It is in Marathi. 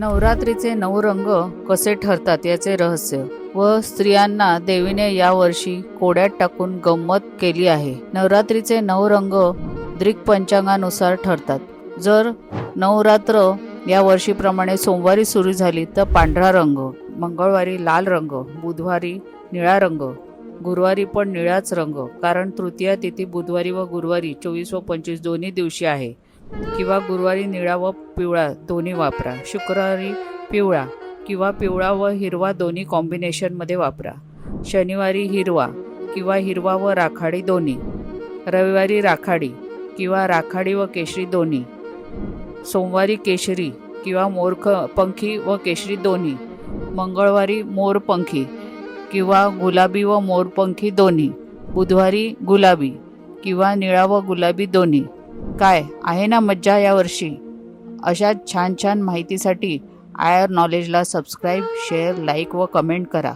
नवरात्रीचे नऊ रंग कसे ठरतात याचे रहस्य व स्त्रियांना देवीने यावर्षी कोड्यात टाकून गंमत केली आहे. नवरात्रीचे नऊ रंग द्रिक पंचांगानुसार ठरतात. जर नवरात्र या वर्षीप्रमाणे सोमवारी सुरू झाली तर पांढरा रंग मंगळवारी लाल रंग बुधवारी निळा रंग गुरुवारी पण निळाच रंग कारण तृतीया तिथी बुधवारी व गुरुवारी चोवीस व पंचवीस दोन्ही दिवशी आहे. किंवा गुरुवारी निळा व पिवळा दोन्ही वापरा. शुक्रवारी पिवळा किंवा पिवळा व हिरवा दोन्ही कॉम्बिनेशनमध्ये वापरा. शनिवारी हिरवा किंवा हिरवा व राखाडी दोन्ही. रविवारी राखाडी किंवा राखाडी व केशरी दोन्ही. सोमवारी केशरी किंवा मोरख पंखी व केशरी दोन्ही. मंगळवारी मोरपंखी किंवा गुलाबी व मोरपंखी दोन्ही. बुधवारी गुलाबी किंवा निळा व गुलाबी दोन्ही. काय आहे ना मज्जा यावर्षी अशा छान छान माहितीसाठी आयर नॉलेजला सबस्क्राईब शेअर लाईक व कमेंट करा.